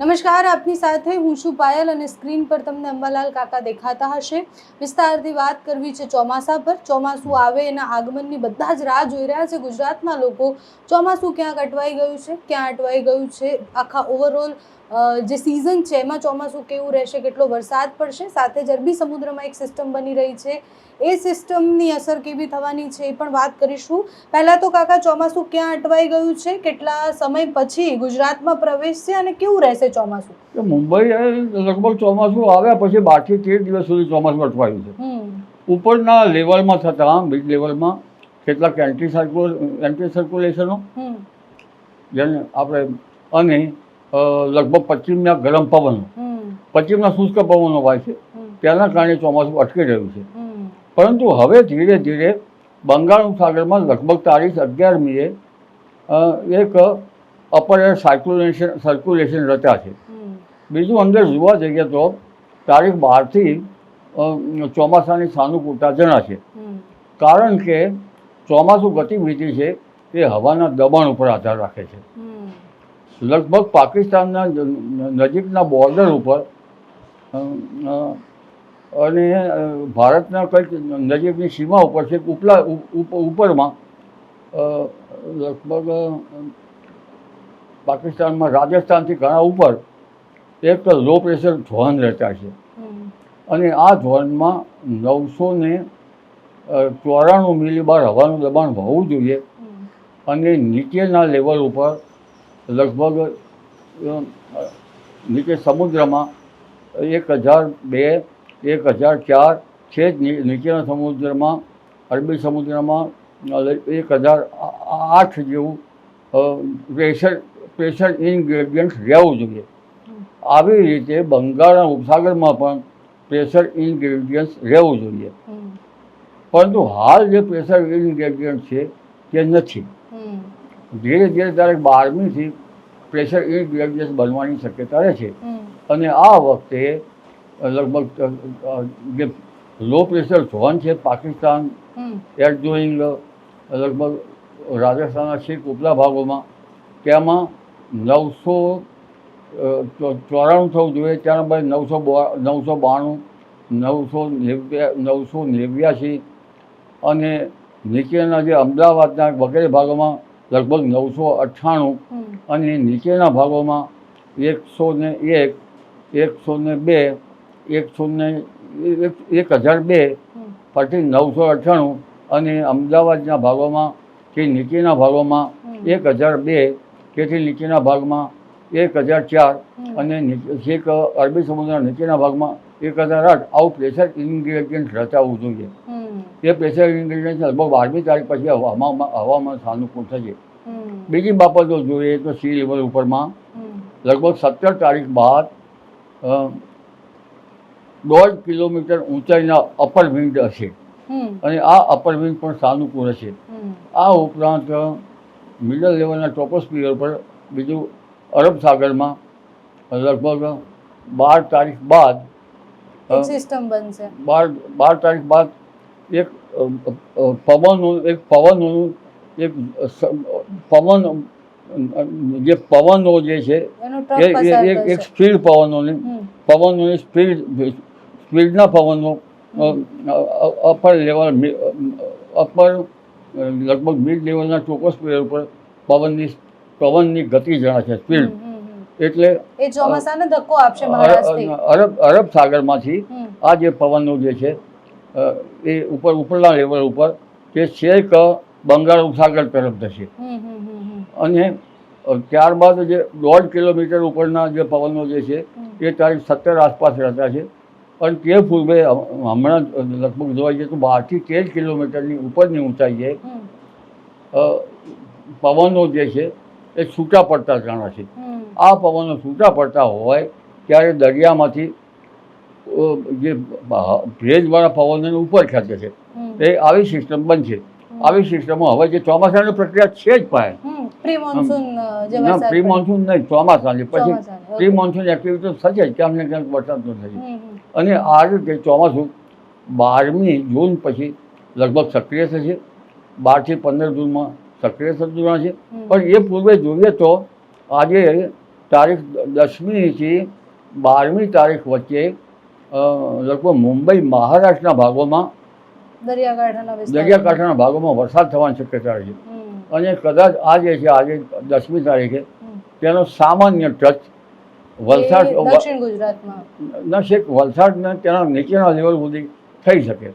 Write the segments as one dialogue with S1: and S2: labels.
S1: નમસ્કાર, આપની સાથે હું છું પાયલ અને સ્ક્રીન પર તમને અંબાલાલ કાકા દેખાતા હશે. વિસ્તારથી વાત કરવી છે ચોમાસા પર. ચોમાસું આવે એના આગમનની બધા જ રાહ જોઈ રહ્યા છે ગુજરાતના લોકો. ચોમાસું ક્યાંક અટવાઈ ગયું છે? ક્યાં અટવાઈ ગયું છે? આખા ઓવરઓલ જે સિઝન છે એમાં ચોમાસું કેવું રહેશે કેટલો વરસાદ પડશે સાથે જ અરબી સમુદ્રમાં એક સિસ્ટમ બની રહી છે. એ સિસ્ટમની અસર કેવી થવાની છે એ પણ વાત કરીશું. પહેલાં તો કાકા ચોમાસું ક્યાં અટવાઈ ગયું છે? કેટલા સમય પછી ગુજરાતમાં પ્રવેશશે અને કેવું રહેશે ચોમાસું?
S2: મુંબઈ લગભગ ચોમાસું આવ્યા પછી બારથી તેર દિવસ સુધી ચોમાસું અટવાયું છે. ઉપરના લેવલમાં થતા બીજ લેવલમાં કેટલાક એન્ટી સર્કુલ એન્ટી સર્ક્યુલેશનો જેને આપણે અને લગભગ પશ્ચિમના ગરમ પવનો. પશ્ચિમના શુષ્ક પવનો હોય છે. તેના કારણે ચોમાસું અટકી રહ્યું છે. પરંતુ હવે ધીરે ધીરે બંગાળ સાગરમાં લગભગ તારીખ અગિયારમીએ એક અપર એર સર્ક્યુલેશન સર્ક્યુલેશન રચા
S1: છે
S2: બીજું અંદર જોવા જઈએ તો તારીખ બારથી અ, ચોમાસાની સાનુકૂળતા જણાશે કારણ કે ચોમાસું ગતિવિધિ છે એ હવાના દબાણ ઉપર આધાર રાખે છે. લગભગ પાકિસ્તાનના નજીકના બોર્ડર ઉપર અને ભારતના કંઈક નજીકની સીમા ઉપર છે ઉપલા ઉપ- ઉપ- ઉપરમાં લગભગ પાકિસ્તાનમાં રાજસ્થાનથી ઘણા ઉપર એક લો પ્રેશર ઝોન રહેતા છે. અને આ ઝોનમાં નવસો ને ચોરાણું મિલી બાર હવાનું દબાણ હોવું જોઈએ. અને નીચેના લેવલ ઉપર લગભગ નીચે સમુદ્રમાં એક હજાર બે એક હજાર ચાર છે જ નીચેના સમુદ્રમાં અરબી સમુદ્રમાં એક હજાર આઠ જેવું પ્રેશર પ્રેશર ઇન્ગ્રેડિયન્ટ રહેવું જોઈએ. આવી રીતે બંગાળના ઉપસાગરમાં પણ પ્રેશર ઇનગ્રેડિયન્ટ્સ રહેવું જોઈએ. પરંતુ હાલ જે પ્રેશર ઇન્ગ્રેડિયન્ટ છે તે નથી. ધીરે ધીરે તારીખ બારમીથી પ્રેશર ઇનગ્રેડિયન્ટ બનવાની શક્યતા રહે છે. અને આ વખતે લગભગ જે લો પ્રેશર ઝોન છે પાકિસ્તાન એર જોઈંગ લગભગ રાજસ્થાનના છેક ઉપલા ભાગોમાં તેમાં નવસો ચોરાણું થવું જોઈએ. ત્યારબાદ નવસો નવસો બાણું નવસો નેવ્યા નવસો નેવ્યાસી અને નીચેના જે અમદાવાદના વગેરે ભાગોમાં લગભગ નવસો અઠ્ઠાણું અને નીચેના ભાગોમાં એકસો ને એક એકસો ને બે એકસો ને એક હજાર બે પછી નવસો અઠ્ઠાણું અને અમદાવાદના ભાગોમાં કે નીચેના ભાગોમાં એક હજાર બે તેથી નીચેના ભાગમાં એક હજાર ચાર અને છેક અરબી સમુદ્રના નીચેના ભાગમાં એક હજાર આઠ. આવું પ્રેશર ઇન્ગ્રેડિયન્ટ રચાવવું જોઈએ. એ પ્રેશર ઇન્ગ્રેડિયન્ટ લગભગ બારમી તારીખ પછી હવામાં હવામાન સાનુકૂળ થશે. બીજી બાબતો જોઈએ તો સી લેવલ ઉપરમાં લગભગ સત્તર તારીખ બાદ દોઢ કિલોમીટર ઊંચાઈના અપર વિન્ડ હશે. અને આ અપર વિન્ડ પણ સાનુકૂળ હશે. આ ઉપરાંત મિડલ લેવલના ટ્રોપોસ્ફિયર પર બીજું અરબ સાગરમાં લગભગ બાર તારીખ બાદ
S1: સિસ્ટમ બનશે.
S2: બાર બાર તારીખ બાદ એક પવનનું એક પવનનું એક પવન જે પવનો જે છે એ એક સ્પીડ પવનોની પવનોની સ્પીડ સ્પીડના પવનો અપર લેવલ અપર લગભગ મિડ લેવલના ચોકોસ્ફિયર ઉપર પવનની પવનની ગતિ જણાશે સ્પીડ. એટલે
S1: એ ચોમાસાને ધક્કો આપશે
S2: અરબ અરબ સાગરમાંથી આ જે પવનો જે છે એ ઉપર ઉપરના લેવલ ઉપર તે છેક બંગાળ ઉપસાગર તરફ જશે. અને ત્યારબાદ જે દોઢ કિલોમીટર ઉપરના જે પવનો જે છે એ તારીખ સત્તર આસપાસ રહેતા છે. અને તે પૂર્વે હમણાં લગભગ જોવા જઈએ તો બારથી તેર કિલોમીટરની ઉપરની ઊંચાઈએ પવનો જે છે એ છૂટા પડતા જણાશે
S1: છે.
S2: આ પવનો છૂટા પડતા હોય ત્યારે દરિયામાંથી જે ભેજવાળા પવનને ઉપર ખેંચે છે. એ આવી સિસ્ટમ બનશે. આવી સિસ્ટમો હવે જે ચોમાસાની પ્રક્રિયા છે જ
S1: પાસે પ્રી મોન્સૂન
S2: નહીં ચોમાસાની. પછી પ્રી મોન્સૂન એક્ટિવિટી થશે જ ક્યાંક ને ક્યાંક વરસાદ તો થશે. અને આ રીતે ચોમાસું બારમી જૂન પછી લગભગ સક્રિય થશે. બારથી પંદર જૂનમાં સક્રિય થતું
S1: રહેશે.
S2: પણ એ પૂર્વે જોઈએ તો આજે તારીખ દસમીથી બારમી તારીખ વચ્ચે લગભગ મુંબઈ મહારાષ્ટ્રના ભાગોમાં
S1: દરિયાકાંઠાના
S2: ભાગોમાં વરસાદ થવાની શક્યતા છે. અને કદાચ આ જે છે આજે દસમી તારીખે તેનો સામાન્ય ટચ વલસાડ
S1: દક્ષિણ ગુજરાતમાં.
S2: ના છેક વલસાડના તેના નીચેના લેવલ સુધી થઈ શકે.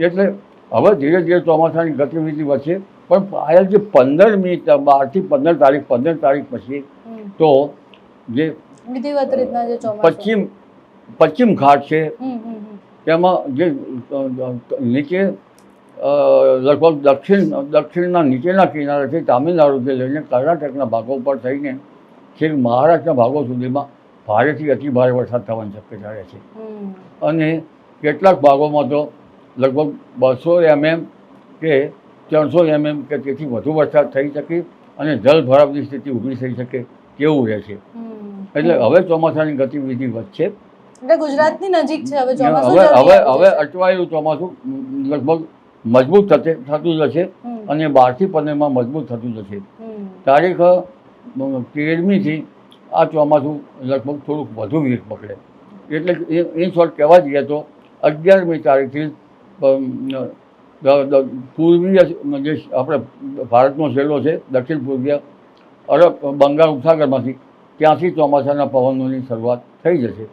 S2: એટલે હવે ધીરે ધીરે ચોમાસાની ગતિવિધિ વધશે પણ પાયલ જે પંદરમી બારથી પંદર તારીખ પંદર તારીખ પછી તો જે પશ્ચિમ પશ્ચિમ ઘાટ છે. તેમાં જે નીચે લગભગ દક્ષિણ દક્ષિણના નીચેના કિનારેથી તામિલનાડુથી લઈને કર્ણાટકના ભાગો પર થઈને છેક મહારાષ્ટ્રના ભાગો સુધીમાં ભારેથી અતિ ભારે વરસાદ થવાની શક્યતા રહે છે અને કેટલાક ભાગોમાં તો લગભગ બસો એમએમ કે ત્રણસો એમએમ કે તેથી વધુ વરસાદ થઈ શકે અને જલભરાવની સ્થિતિ ઊભી થઈ શકે તેવું રહે છે. એટલે હવે ચોમાસાની ગતિવિધિ વધશે.
S1: એટલે ગુજરાતની નજીક છે હવે ચોમાસું
S2: હવે હવે. અટવાયેલું ચોમાસું લગભગ મજબૂત થતે થતું જશે અને બારથી પંદરમાં મજબૂત થતું જશે તારીખ તેરમીથી આ ચોમાસું લગભગ થોડુંક વધુ વીર પકડે. એટલે એ શોર્ટ કહેવા જઈએ તો અગિયારમી તારીખથી પૂર્વીય જે આપણે ભારતનો છેલ્લો છે દક્ષિણ પૂર્વીય અરબ બંગાળ ઉપસાગરમાંથી ત્યાંથી ચોમાસાના પવનોની શરૂઆત થઈ જશે.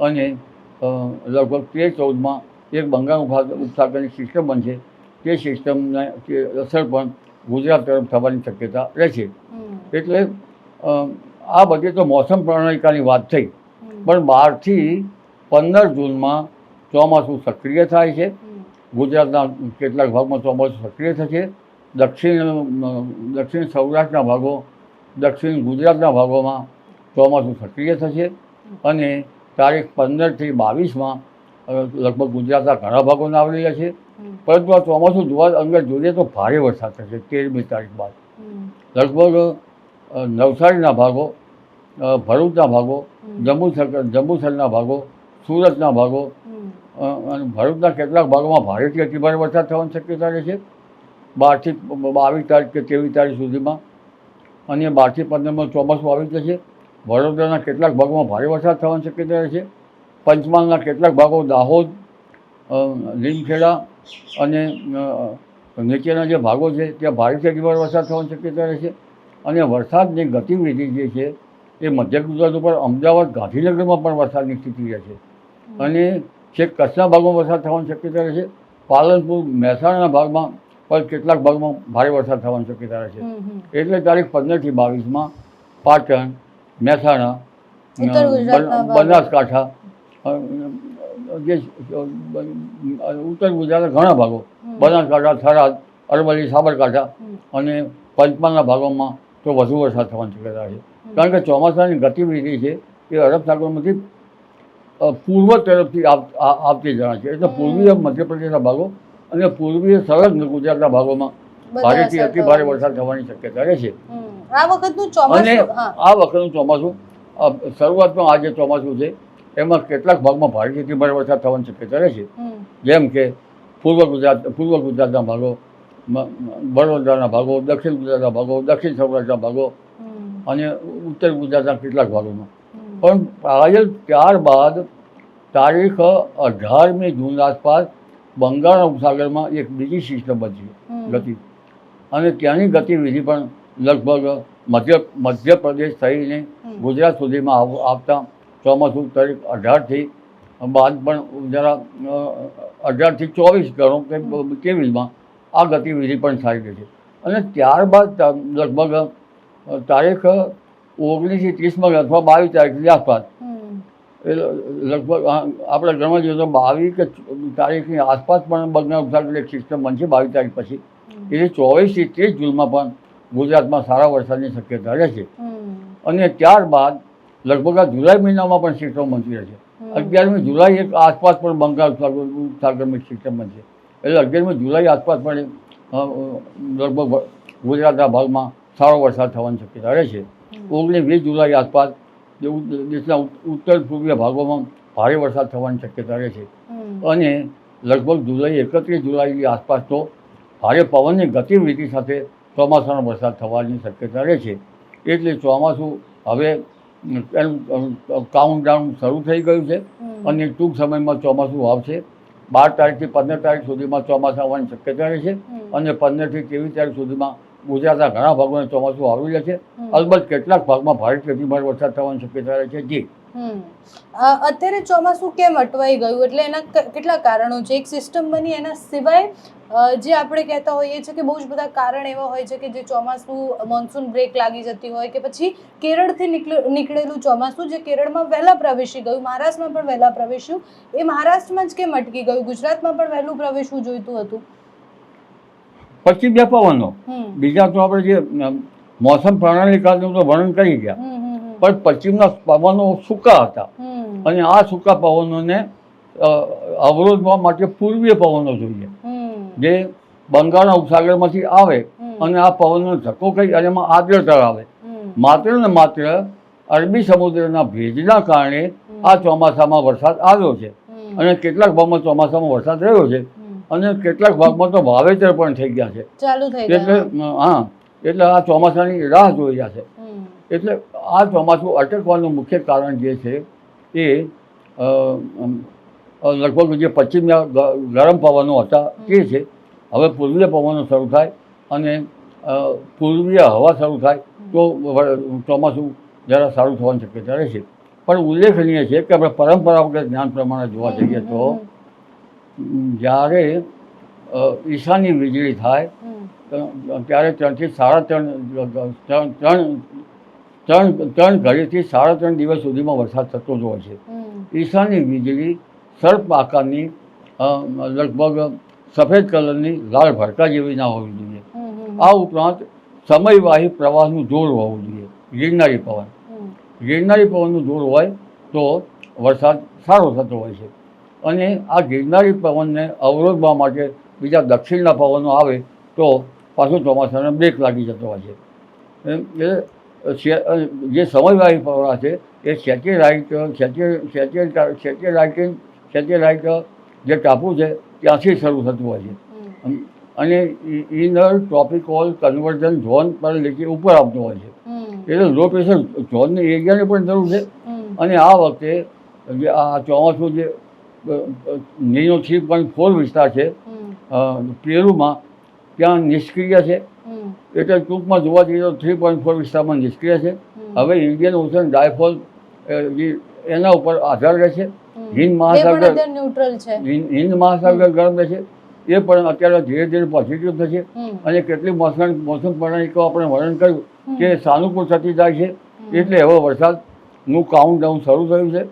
S2: અને લગભગ તેર ચૌદમાં એક બંગાળ ઉપસા- ઉપસાગરની સિસ્ટમ બનશે. તે સિસ્ટમને તે અસર પણ ગુજરાત તરફ થવાની શક્યતા રહેશે. એટલે આ બધી તો મોસમ પ્રણાલિકાની વાત થઈ. પણ બારથી પંદર જૂનમાં ચોમાસું સક્રિય થાય છે. ગુજરાતના કેટલાક ભાગમાં ચોમાસું સક્રિય થશે. દક્ષિણ દક્ષિણ સૌરાષ્ટ્રના ભાગો દક્ષિણ ગુજરાતના ભાગોમાં ચોમાસું સક્રિય થશે. અને તારીખ પંદરથી બાવીસમાં લગભગ ગુજરાતના ઘણા ભાગોને આવરી રહ્યા છે. પરંતુ આ ચોમાસું જોવા અંગર જોઈએ તો ભારે વરસાદ થશે તેરમી તારીખ બાદ. લગભગ નવસારીના ભાગો ભરૂચના ભાગો. જંબુસર જંબુસરના ભાગો સુરતના ભાગો અને ભરૂચના કેટલાક ભાગોમાં ભારેથી અતિભારે વરસાદ થવાની શક્યતા રહે છે. બારથી બાવીસ તારીખ કે ત્રેવીસ તારીખ સુધીમાં. અને બારથી પંદરમાં ચોમાસું આવી જશે. વડોદરાના કેટલાક ભાગોમાં ભારે વરસાદ થવાની શક્યતા રહે છે. પંચમહાલના કેટલાક ભાગો દાહોદ લીમખેડા અને નીચેના જે ભાગો છે ત્યાં ભારેથી અતિભારે વરસાદ થવાની શક્યતા રહે છે. અને વરસાદની ગતિવિધિ જે છે એ મધ્ય ગુજરાત ઉપર અમદાવાદ ગાંધીનગરમાં પણ વરસાદની સ્થિતિ રહે છે. અને છેક કચ્છના ભાગમાં વરસાદ થવાની શક્યતા રહે છે. પાલનપુર મહેસાણાના ભાગમાં પણ કેટલાક ભાગમાં ભારે વરસાદ થવાની શક્યતા રહે છે. એટલે તારીખ પંદરથી બાવીસમાં પાટણ મહેસાણા. બનાસકાંઠા જે ઉત્તર ગુજરાતના ઘણા ભાગો. બનાસકાંઠા થરાદ અરવલ્લી સાબરકાંઠા અને પંચમહાલના ભાગોમાં તો વધુ વરસાદ થવાની શક્યતા છે. કારણ કે ચોમાસાની ગતિવિધિ છે એ અરબ સાગરમાંથી પૂર્વ તરફથી આવતી જણાય છે. એટલે પૂર્વીય મધ્યપ્રદેશના ભાગો અને પૂર્વીય સંલગ્ન ગુજરાતના ભાગોમાં ભારેથી અતિ ભારે વરસાદ થવાની શક્યતા રહે છે.
S1: આ વખતનું ચોમાસું
S2: આ વખતનું ચોમાસું શરૂઆતમાં આ જે ચોમાસું છે એમાં કેટલાક ભાગમાં ભારેથી ભારે વરસાદ થવાની શક્યતા રહે છે જેમ કે પૂર્વ ગુજરાત પૂર્વ ગુજરાતના ભાગો વડોદરાના ભાગો દક્ષિણ ગુજરાતના ભાગો દક્ષિણ સૌરાષ્ટ્રના ભાગો અને ઉત્તર ગુજરાતના કેટલાક ભાગોમાં. પણ પાયલ ત્યારબાદ તારીખ અઢારમી જૂન આસપાસ બંગાળ ઉપસાગરમાં એક બીજી સિસ્ટમ
S1: બની
S2: ગતિ. અને ત્યાંની ગતિવિધિ પણ લગભગ મધ્ય મધ્યપ્રદેશ થઈને ગુજરાત સુધીમાં આવતા ચોમાસું તારીખ અઢારથી બાદ પણ જરા અઢારથી ચોવીસ ગણો કે કેવીમાં આ ગતિવિધિ પણ થાય છે. અને ત્યારબાદ લગભગ તારીખ ઓગણીસથી ત્રીસમાં અથવા બાવીસ તારીખની આસપાસ એ લગભગ આપણે ગણવા જઈએ તો બાવીસ કે તારીખની આસપાસ પણ બંગાળ ઉપસાર એક સિસ્ટમ બનશે બાવીસ તારીખ પછી.
S1: એ
S2: એટલે ચોવીસથી ત્રીસ જૂનમાં પણ ગુજરાતમાં સારા વરસાદની શક્યતા રહેશે અને ત્યારબાદ લગભગ આ જુલાઈ મહિનામાં પણ સિસ્ટમ બનતી રહેશે અગિયારમી જુલાઈ એક આસપાસ પણ બંગાળ સાગરમી સિસ્ટમ બનશે એટલે અગિયારમી જુલાઈ આસપાસ પણ લગભગ ગુજરાતના ભાગમાં સારો વરસાદ થવાની શક્યતા રહેશે. ઓગણીસ વીસ જુલાઈ આસપાસ દેશના ઉત્તર પૂર્વીય ભાગોમાં ભારે વરસાદ થવાની શક્યતા રહે છે. અને લગભગ જુલાઈ એકત્રીસ જુલાઈની આસપાસ તો ભારે પવનની ગતિવિધિ સાથે ચોમાસાનો વરસાદ થવાની શક્યતા રહે છે. એટલે ચોમાસું હવે એનું કાઉન્ટડાઉન શરૂ થઈ ગયું છે અને ટૂંક સમયમાં ચોમાસું આવશે. બાર તારીખથી પંદર તારીખ સુધીમાં ચોમાસા આવવાની શક્યતા રહે છે અને પંદરથી ત્રેવીસ તારીખ સુધીમાં ગુજરાતના ઘણા ભાગોને ચોમાસું આવી રહે છે. અલબત્ત કેટલાક ભાગમાં ભારે અતિભારે વરસાદ થવાની શક્યતા રહે છે. જી.
S1: અત્યારે ચોમાસું કેમ અટવાઈ ગયું? એટલે એના કેટલા કારણો છે? એક સિસ્ટમ બની એના સિવાય જે આપણે કહેતા હોઈએ છીએ કે બહુ જ બધા કારણ એવા હોય છે કે જે ચોમાસું મોન્સૂન બ્રેક લાગી જતી હોય કે પછી કેરળથી નીકળેલું ચોમાસું જે કેરળમાં વહેલા પ્રવેશી ગયું મહારાષ્ટ્રમાં પણ વહેલા પ્રવેશ્યું એ મહારાષ્ટ્રમાં જ કેમ અટકી ગયું? ગુજરાતમાં પણ વહેલું પ્રવેશવું જોઈતું હતું.
S2: પશ્ચિમ પવનો
S1: હમ.
S2: બીજા તો આપણે જે મોસમ પ્રણાલિકાનું તો વર્ણન કરી ગયા. પણ પશ્ચિમના પવનો સૂકા હતા. અને આ સૂકા પવનોને અવરોધવા માટે પૂર્વીય પવનો જોઈએ. જે બંગાળના ઉપસાગરમાંથી આવે અને આ પવનનો ધક્કો કરી અને એમાં આર્દ્રતા આવે. માત્ર ને માત્ર અરબી સમુદ્રના ભેજના કારણે આ ચોમાસામાં વરસાદ આવ્યો છે. અને કેટલાક ભાગમાં ચોમાસામાં વરસાદ રહ્યો છે. અને કેટલાક ભાગમાં તો વાવેતર પણ થઈ ગયા છે. એટલે હા એટલે આ ચોમાસાની રાહ જોઈ રહ્યા છે. એટલે આ ચોમાસું અટકવાનું મુખ્ય કારણ જે છે એ લગભગ જે પશ્ચિમના ગરમ પવનો હતા તે છે. હવે પૂર્વીય પવનો શરૂ થાય અને પૂર્વીય હવા શરૂ થાય તો ચોમાસું જરા સારું થવાની શક્યતા રહેશે પણ ઉલ્લેખનીય છે કે આપણે પરંપરાગત જ્ઞાન પ્રમાણે જોવા જઈએ તો જ્યારે ઈશાની વીજળી થાય ત્યારે ત્રણથી સાડા ત્રણ ત્રણ ત્રણ ત્રણ ઘડીથી સાડા ત્રણ દિવસ સુધીમાં વરસાદ થતો જ હોય છે. ઈશાની વીજળી સર્પ આકારની લગભગ સફેદ કલરની લાલ ભડકા જેવી ના હોવી જોઈએ. આ ઉપરાંત સમયવાહી પ્રવાહનું જોર હોવું જોઈએ. ગિરનારી પવન. ગિરનારી પવનનું જોર હોય તો વરસાદ સારો થતો હોય છે. અને આ ગિરનારી પવનને અવરોધવા માટે બીજા દક્ષિણના પવનો આવે તો પાછું ચોમાસાને બ્રેક લાગી જતો હોય છે. એમ એ સે- અ, જે સમયવાહી પ્રવાહ છે એ સેટેલાઇટ સેટેલાઇટ સેટેલાઇટ જે ટાપુ છે ત્યાંથી શરૂ થતું હોય છે. અને ઇનર ટ્રોપિકલ કન્વર્જન ઝોન પર લીટી ઉપર આવતું હોય છે. એટલે લો પ્રેશર ઝોનની એરિયાની પણ જરૂર છે. અને આ વખતે જે આ ચોમાસું જે નીનો થ્રી પોઈન્ટ ફોર વિસ્તાર છે પેરુમાં ત્યાં નિષ્ક્રિય છે. એટલે ટૂંકમાં જોવા જઈએ તો થ્રી પોઈન્ટ ફોર વિસ્તારમાં નિષ્ક્રિય છે. હવે ઇન્ડિયન ઓશન ડાયફોલ એના ઉપર આધાર
S1: રહેશે.
S2: હિન્દ મહાસાગર
S1: ન્યુટ્રલ છે.
S2: હિન્દ મહાસાગર ગરમ રહેશે. એ પણ અત્યારે ધીરે ધીરે પોઝિટિવ થશે. અને કેટલી મોસમ મોસમ પ્રણાલિકો આપણે વર્ણન કર્યું કે સાનુકૂળ થતી જાય છે. એટલે હવે વરસાદનું કાઉન્ટડાઉન શરૂ થયું છે.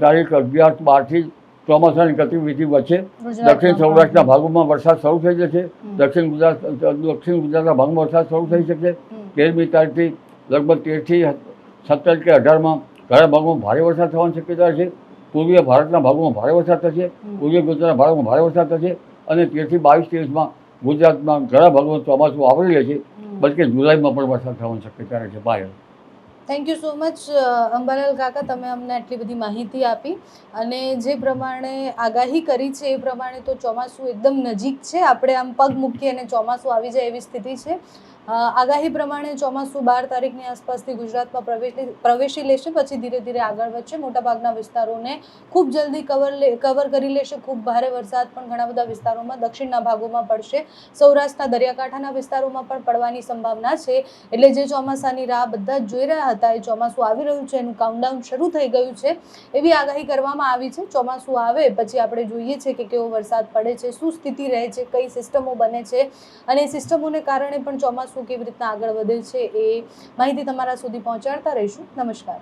S2: તારીખ અગિયાર બારથી ચોમાસાની ગતિવિધિ વચ્ચે દક્ષિણ સૌરાષ્ટ્રના ભાગોમાં વરસાદ શરૂ થઈ જશે. દક્ષિણ ગુજરાત દક્ષિણ ગુજરાતના ભાગમાં વરસાદ શરૂ થઈ
S1: શકે.
S2: તેરમી તારીખથી લગભગ તેરથી સત્તર કે અઢારમાં ઘણા ભાગોમાં ભારે વરસાદ થવાની શક્યતા છે. પૂર્વીય ભારતના ભાગોમાં ભારે વરસાદ થશે. પૂર્વીય ગુજરાતના ભાગોમાં ભારે વરસાદ થશે. અને તેરથી બાવીસ ત્રેવીસમાં ગુજરાતમાં ઘણા ભાગોમાં ચોમાસું આવરી લે છે. બલકે જુલાઈમાં પણ વરસાદ થવાની શક્યતા રહે છે Payal
S1: thank you so much Ambalal કાકા. તમે અમને આટલી બધી માહિતી આપી અને જે પ્રમાણે આગાહી કરી છે એ પ્રમાણે તો ચોમાસું એકદમ નજીક છે. આપણે આમ પગ મૂકીએ અને ચોમાસું આવી જાય એવી સ્થિતિ છે. આગાહી પ્રમાણે ચોમાસું બાર તારીખની આસપાસથી ગુજરાતમાં પ્રવેશી પ્રવેશી લેશે, પછી ધીરે ધીરે આગળ વધશે. મોટાભાગના વિસ્તારોને ખૂબ જલ્દી કવર કવર કરી લેશે. ખૂબ ભારે વરસાદ પણ ઘણા બધા વિસ્તારોમાં દક્ષિણના ભાગોમાં પડશે. સૌરાષ્ટ્રના દરિયાકાંઠાના વિસ્તારોમાં પણ પડવાની સંભાવના છે. એટલે જે ચોમાસાની રાહ બધા જ જોઈ રહ્યા હતા, એ ચોમાસું આવી રહ્યું છે, એનું કાઉન્ટડાઉન શરૂ થઈ ગયું છે. એવી આગાહી કરવામાં આવી છે. ચોમાસું આવે, પછી આપણે જોઈએ છે કે કેવો વરસાદ પડે છે, શું સ્થિતિ રહે છે, કઈ સિસ્ટમો બને છે. અને સિસ્ટમોને કારણે પણ ચોમાસું કેવી રીતના આગળ વધે છે એ માહિતી તમારા સુધી પહોંચાડતા રહીશું. નમસ્કાર.